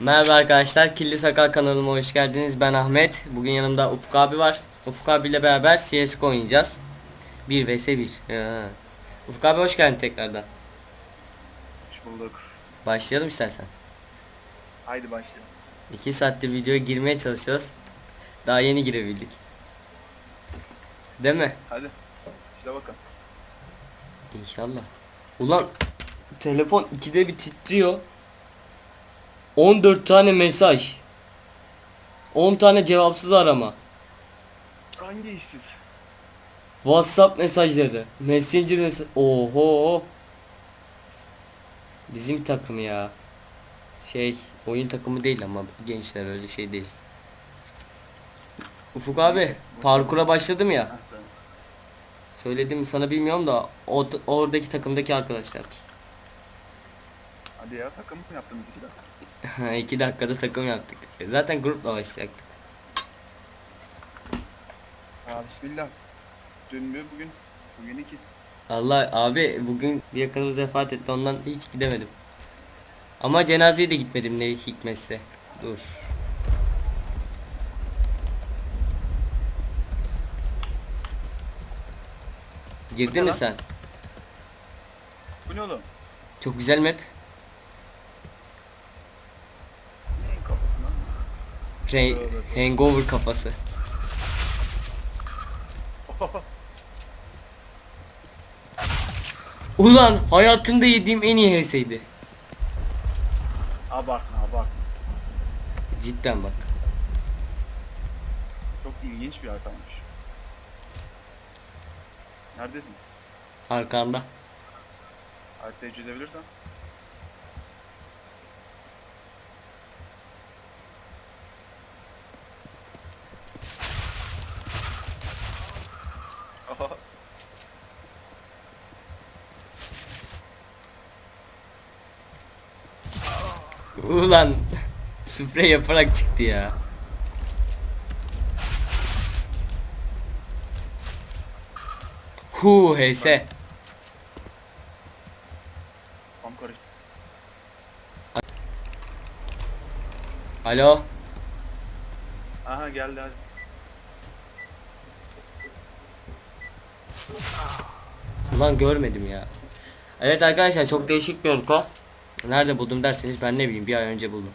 Merhaba arkadaşlar, Killi Sakal kanalıma hoş geldiniz. Ben Ahmet. Bugün yanımda Ufuk abi var. Ufuk abiyle beraber CSGO oynayacağız. 1 vs 1. Ya. Ufuk abi hoş geldin tekrardan. Hoş bulduk. Başlayalım istersen. Haydi başlayalım. 2 saattir videoya girmeye çalışıyoruz. Daha yeni girebildik. Değil mi? Hadi. İşte bakın. İnşallah. Ulan telefon ikide bir titriyor. 14 tane mesaj. 10 tane cevapsız arama. Hangi işsiz? WhatsApp mesajları, Messenger mesaj. Oho. Bizim takım ya. Şey, oyun takımı değil ama gençler öyle şey değil. Ufuk abi, parkura başladım ya. Söyledim sana bilmiyorum da oradaki takımdaki arkadaşlar. Hadi ya takım mı yaptınız iki dakika? 2 dakikada takım yaptık. Zaten grupla başlayacaktık. Ha bismillah. Dün bir bugün. Bugün iki. Allah abi bugün bir yakınımız vefat etti ondan hiç gidemedim. Ama cenazeye de gitmedim ne hikmetse. Dur. Girdin mi sen? Bu ne oğlum? Çok güzel map. Re- hangover kafası. Ulan hayatımda yediğim en iyi HS'ydi. abartma abartma. Cidden bak. Çok ilginç bir haritaymış. Neredesin? Arkanda. Haritayı çözebilirsen. Aha. Ulan sprey yaparak çıktı ya. Hu karıştı. Alo. Aha geldi hadi. Ulan görmedim ya. Evet arkadaşlar çok değişik bir harita. Nerede buldum derseniz ben ne bileyim bir ay önce buldum.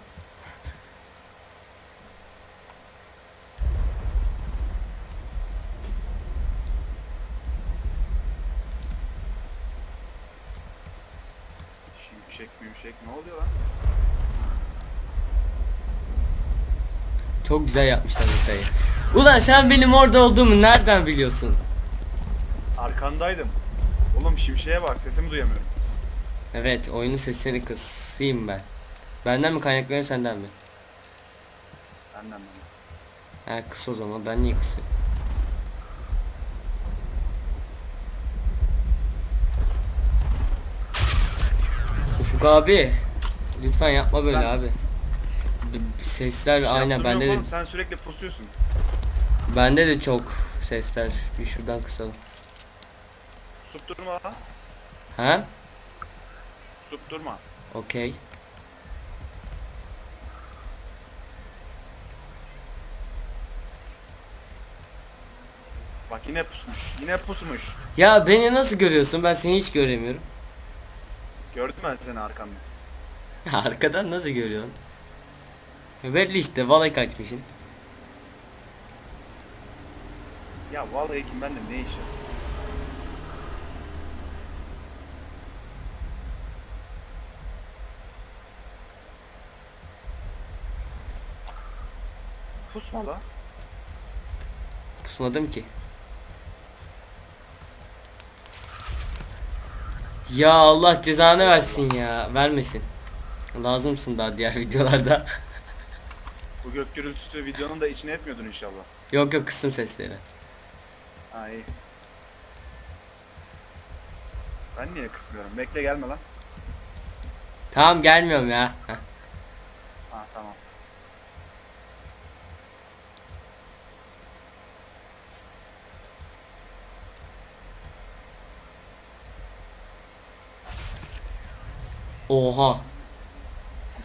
Şimşek büyüşek ne oluyor lan? Çok güzel yapmışlar haritayı. Ulan sen benim orada olduğumu nereden biliyorsun? Arkandaydım. Oğlum şimşeğe bak sesimi duyamıyorum. Evet oyunun sesini kısayım ben. Benden mi kaynaklanıyor senden mi? Benden bana. Ha kıs o zaman ben niye kısıyorum? Ufuk abi lütfen yapma böyle Ben- abi. B- Sesler aynen Yaptırmıyorum bende de Sen sürekli pusuyorsun. bende de çok sesler. Bir şuradan kısalım. Sup durma lan. Sup durma. Okey. Bak yine pusmuş. Yine pusmuş. Ya beni nasıl görüyorsun? Ben seni hiç göremiyorum. Gördüm ben seni arkamda. Arkadan nasıl görüyorsun? Belli işte valay kaçmışsın. Ya vallahi kim bende ne işi? Pusma la. Pusmadım ki. Ya Allah cezanı versin ya. Vermesin. Lazımsın daha diğer videolarda. Bu gök gürültüsü videonun da içine etmiyordun inşallah. yok yok kıstım sesleri. Ha iyi. Ben niye kısmıyorum? Bekle gelme lan. Tamam gelmiyorum ya. Heh. Ha tamam. Oha.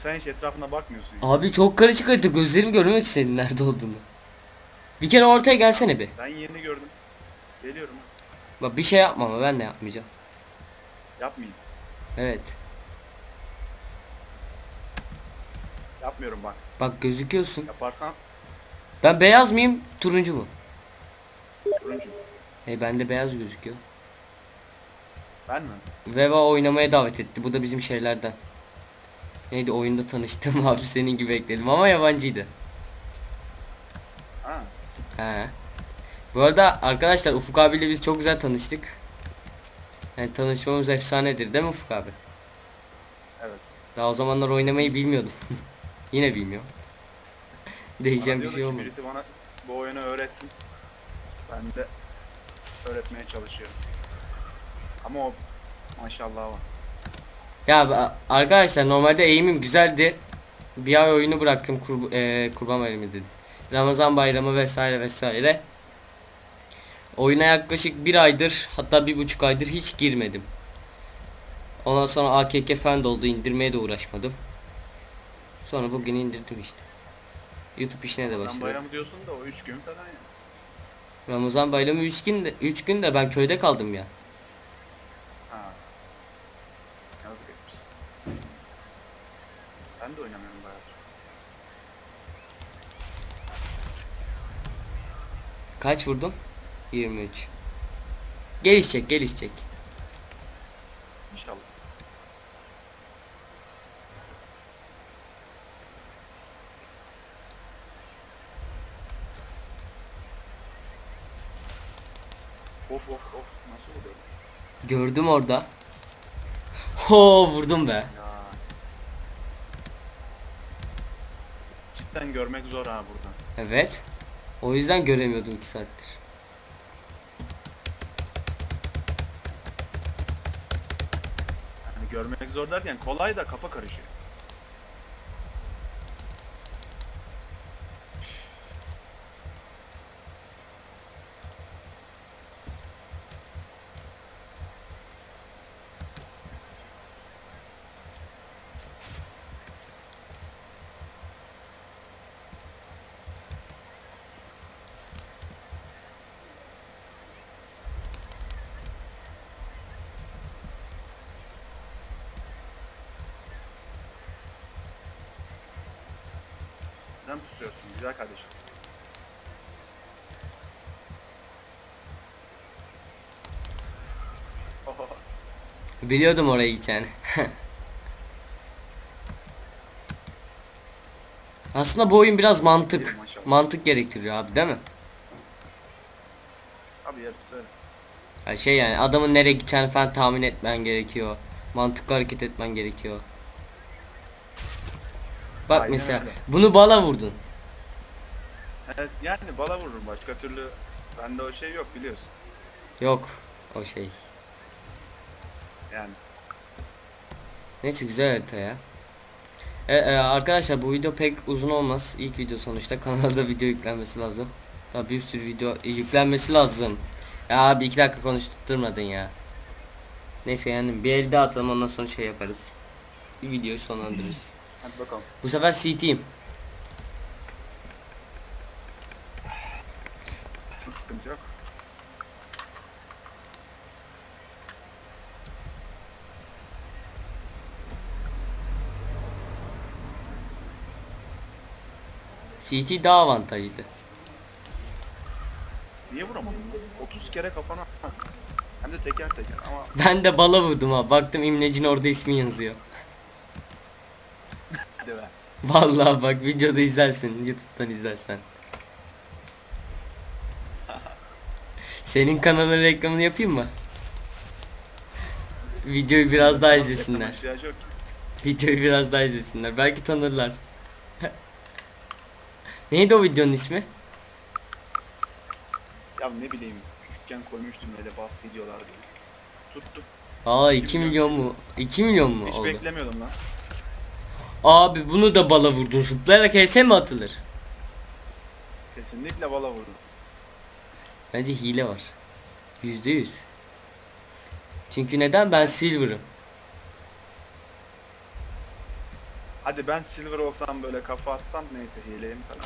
Sen hiç etrafına bakmıyorsun. ya. Abi çok karışık harita gözlerim görmek istedi nerede olduğunu. Bir kere ortaya gelsene bir. Ben yeni gördüm. Geliyorum. Bak bir şey yapma ama ben de yapmayacağım. Yapmayayım. Evet. Yapmıyorum bak. Bak gözüküyorsun. Yaparsan Ben beyaz mıyım turuncu mu? turuncu. Hey bende beyaz gözüküyor. Ben mi? Veva oynamaya davet etti. Bu da bizim şeylerden. Neydi oyunda tanıştım abi senin gibi ekledim ama yabancıydı. Ha. He. Bu arada arkadaşlar Ufuk abiyle biz çok güzel tanıştık. Yani tanışmamız efsanedir değil mi Ufuk abi? Evet. Daha o zamanlar oynamayı bilmiyordum. Yine bilmiyorum. Değişen bir şey olmadı. Birisi bana bu oyunu öğretsin. Ben de öğretmeye çalışıyorum. Ama o maşallah var. Ya arkadaşlar normalde eğimim güzeldi. Bir ay oyunu bıraktım kur, e, kurban bayramı dedim. Ramazan bayramı vesaire vesaire. Oyuna yaklaşık bir aydır hatta bir buçuk aydır hiç girmedim. Ondan sonra AKK fan oldu indirmeye de uğraşmadım. Sonra bugün indirdim işte. YouTube işine de Ramazan başladım. bayramı diyorsun da o 3 gün falan ya. Ramazan bayramı 3 gün de 3 gün de ben köyde kaldım ya. Ha. Yazık etmiş. Ben de oynamıyorum bayağı. Kaç vurdum? 23. Gelişecek, gelişecek. İnşallah. Of of of nasıl oluyor? Gördüm orada. Ho vurdum be. Cidden görmek zor ha buradan. Evet. O yüzden göremiyordum 2 saattir. Yani görmek zor derken kolay da kafa karışıyor. Neden tutuyorsun güzel kardeşim? Oho. Biliyordum oraya gideceğini. Aslında bu oyun biraz mantık. Maşallah. Mantık gerektiriyor abi değil mi? Abi yarısı öyle. Şey yani adamın nereye gideceğini falan tahmin etmen gerekiyor. Mantıklı hareket etmen gerekiyor. Bak Aynen mesela öyle. bunu bala vurdun. Evet, yani bala vururum başka türlü bende o şey yok biliyorsun. Yok o şey. Yani Neyse güzel harita ya. E, e, arkadaşlar bu video pek uzun olmaz. İlk video sonuçta kanalda video yüklenmesi lazım. Daha bir sürü video e, yüklenmesi lazım. Ya abi iki dakika konuşturmadın ya. Neyse yani bir el daha atalım ondan sonra şey yaparız. Bir videoyu sonlandırırız. Hadi bakalım. Bu sefer CT'yim. Hiç sıkıntı yok. CT daha avantajlı. Niye vuramadın? lan? 30 kere kafana hem de teker teker ama Ben de bala vurdum ha. Baktım imlecin orada ismi yazıyor. Vallahi bak videoda izlersin. YouTube'dan izlersen. Senin kanalın reklamını yapayım mı? Videoyu biraz daha izlesinler. Videoyu biraz daha izlesinler. Belki tanırlar. Neydi o videonun ismi? Ya ne bileyim küçükken koymuştum öyle bas videolar diye. Tuttu. Aa 2 milyon mu? 2 milyon mu Hiç oldu? beklemiyordum lan. Abi bunu da bala vurdun. Zıplayarak HS mi atılır? Kesinlikle bala vurdum. Bence hile var. Yüzde yüz. Çünkü neden ben silver'ım. Hadi Hadi ben silver olsam böyle kafa atsam neyse hileyim falan.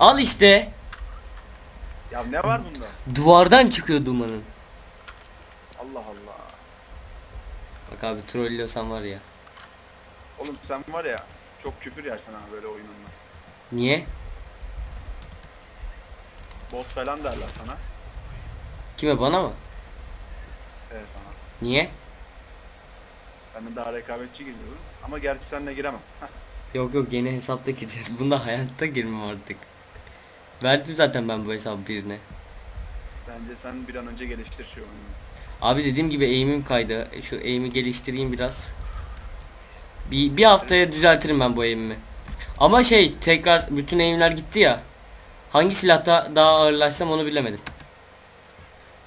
Al işte. Ya ne var bunda? Duvardan çıkıyor dumanın. Allah Allah. Bak abi trollüyorsan var ya. Oğlum sen var ya çok küfür yersin ha böyle oyununda. Niye? Bot falan derler sana. Kime bana mı? Evet sana. Niye? Ben de daha rekabetçi giriyorum. Ama gerçi seninle giremem. Yok yok yeni hesapta gireceğiz. Bunda hayatta girmem artık. Verdim zaten ben bu hesabı birine. Bence sen bir an önce geliştir şu oyunu. Abi dediğim gibi eğimim kaydı. Şu eğimi geliştireyim biraz. Bir, bir haftaya düzeltirim ben bu eğimimi. Ama şey tekrar bütün eğimler gitti ya. Hangi silahta daha ağırlaşsam onu bilemedim.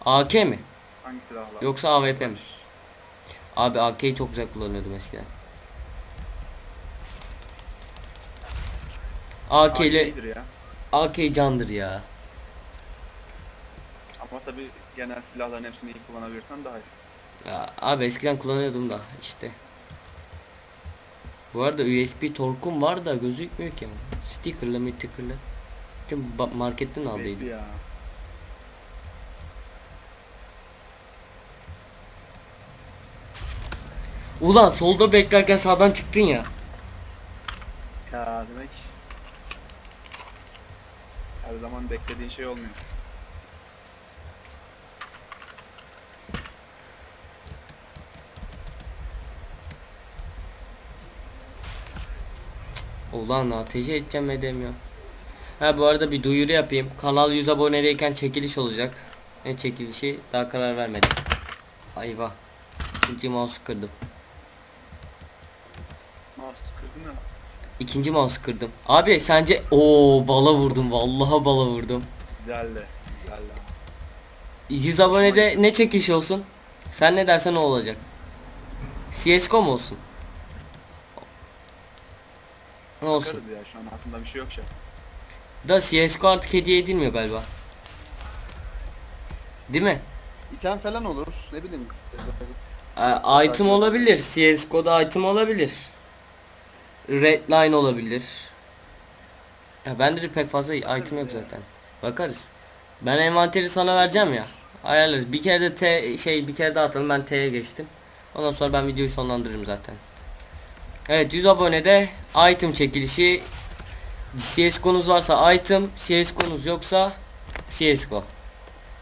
AK mi? Hangi silahlar? Yoksa AWP mi? Abi AK'yi çok güzel kullanıyordum eskiden. AK ile. AK candır ya. Ama tabi genel silahların hepsini iyi kullanabilirsen daha iyi. ya. Abi eskiden kullanıyordum da işte. Bu arada USB torkum var da gözükmüyor ki. Stickerlı mı tickerlı. Kim marketten aldıydı. Besli ya. Ulan solda beklerken sağdan çıktın ya. Ya demek her zaman beklediğin şey olmuyor. Ulan ateş edeceğim edemiyorum. Ha bu arada bir duyuru yapayım. Kanal 100 abonedeyken çekiliş olacak. Ne çekilişi daha karar vermedim. Ayva. İkinci mouse kırdım. Mouse kırdın ya. İkinci mouse kırdım. Abi sence o bala vurdum vallahi bala vurdum. Güzeldi. Güzeldi. 100 abonede ne çekiliş olsun? Sen ne dersen o olacak. CS:GO mu olsun? Ne olsun? Bakarız ya şu an aklımda bir şey yok an. Da CS:GO artık hediye edilmiyor galiba. Değil mi? İtem falan olur. Ne bileyim. Aa, item olabilir. CS:GO'da item olabilir. Redline olabilir. Ya bende de pek fazla item yok zaten. Bakarız. Ben envanteri sana vereceğim ya. Ayarlarız. Bir kere de T şey bir kere daha atalım. Ben T'ye geçtim. Ondan sonra ben videoyu sonlandırırım zaten. Evet 100 abonede item çekilişi CSGO'nuz varsa item, CSGO'nuz yoksa CSGO.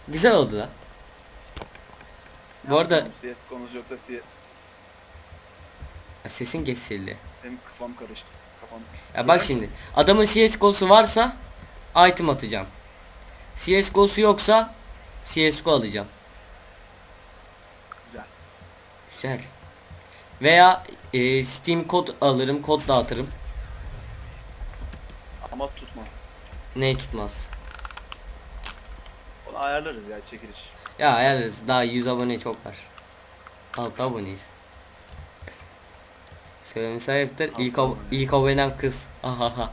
Güzel oldu da. Bu arada CS konusu yoksa sesin kesildi. Benim kafam karıştı. Kafam... Ya bak şimdi adamın CSGO'su varsa item atacağım. CSGO'su yoksa CSGO alacağım. Güzel. Güzel. Veya e, Steam kod alırım, kod dağıtırım. Ama tutmaz. Ne tutmaz. Onu ayarlarız ya çekiliş. Ya ayarlarız. Daha 100 abone çok var. 6 aboneyiz. Söylemesi ayıptır. Altı İlk, ab- abone. ilk abonem kız. Ahaha.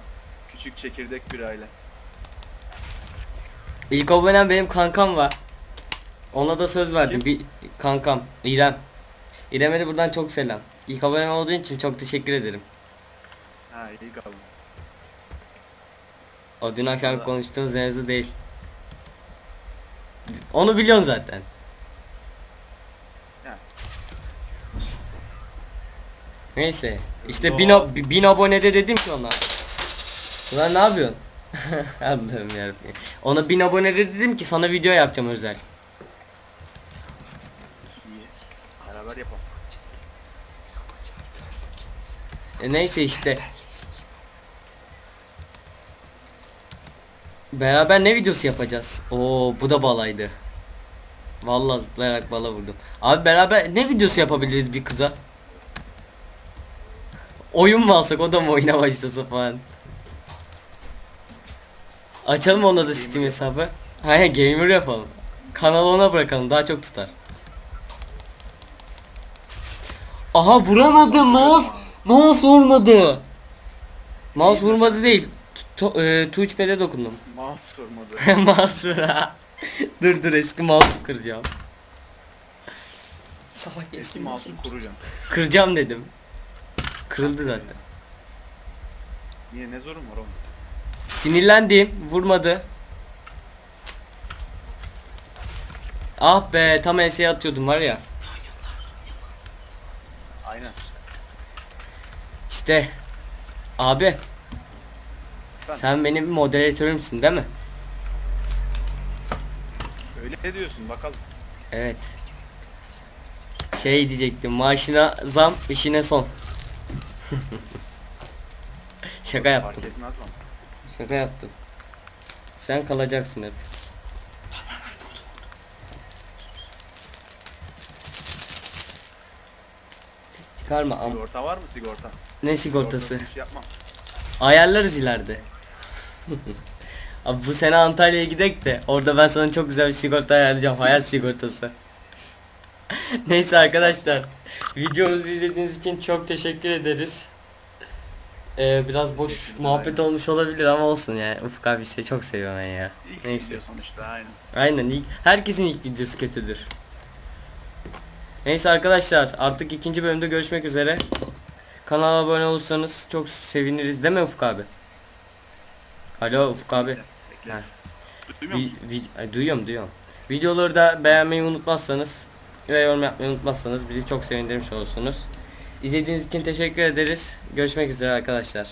Küçük çekirdek bir aile. İlk abonem benim kankam var. Ona da söz verdim. Bir kankam İrem. İrem'e de buradan çok selam. İlk abonem olduğu için çok teşekkür ederim. Ha iyi kalın. O dün akşam konuştuğumuz mevzu değil. Onu biliyorsun zaten. Neyse. İşte bin, o- bin abonede dedim ki ona. Ulan ne yapıyorsun? Allah'ım yarabbim. Ona bin abonede dedim ki sana video yapacağım özel. İyi. Beraber yapalım. E neyse işte. Beraber ne videosu yapacağız? Oo bu da balaydı. Vallahi zıplayarak bala vurdum. Abi beraber ne videosu yapabiliriz bir kıza? Oyun mu alsak o da mı oyuna başlasa falan. Açalım ona da Steam hesabı. Hayır gamer yapalım. Kanalı ona bırakalım daha çok tutar. Aha vuramadım mouse. Mouse vurmadı. Mouse vurmadı değil. Tu- e, touchpad'e dokundum. Mouse sormadı. mouse vur ha. dur dur eski mouse kıracağım. Salak Eski mouse'u kuracağım. Kıracağım dedim. Kırıldı zaten. Niye ne zorun var oğlum? Sinirlendim. Vurmadı. Ah be tam enseye atıyordum var ya. Aynen. İşte. Abi. Ben- Sen benim moderatörümsün değil mi? Öyle diyorsun bakalım. Evet. Şey diyecektim. Maaşına zam, işine son. Şaka yaptım. Fark etmez lan. Şaka yaptım. Sen kalacaksın hep. Çıkarma am. Sigorta var mı sigorta? Ne sigortası? Sigortasız yapmam. Ayarlarız ileride. Abi bu sene Antalya'ya gidek de orada ben sana çok güzel bir sigorta ayarlayacağım. Hayat sigortası. Neyse arkadaşlar. Videomuzu izlediğiniz için çok teşekkür ederiz. Ee, biraz boş Teşekkürler, muhabbet aynen. olmuş olabilir ama olsun yani. Ufuk abi sizi çok seviyorum ben ya. İlk Neyse. sonuçta aynen. Aynen ilk, herkesin ilk videosu kötüdür. Neyse arkadaşlar artık ikinci bölümde görüşmek üzere. Kanala abone olursanız çok seviniriz değil mi Ufuk abi? Alo Ufuk abi. Bekleriz. Duymuyor Vi, vi- duyuyorum duyuyorum. Videoları da beğenmeyi unutmazsanız ve yorum yapmayı unutmazsanız bizi çok sevindirmiş olursunuz. İzlediğiniz için teşekkür ederiz. Görüşmek üzere arkadaşlar.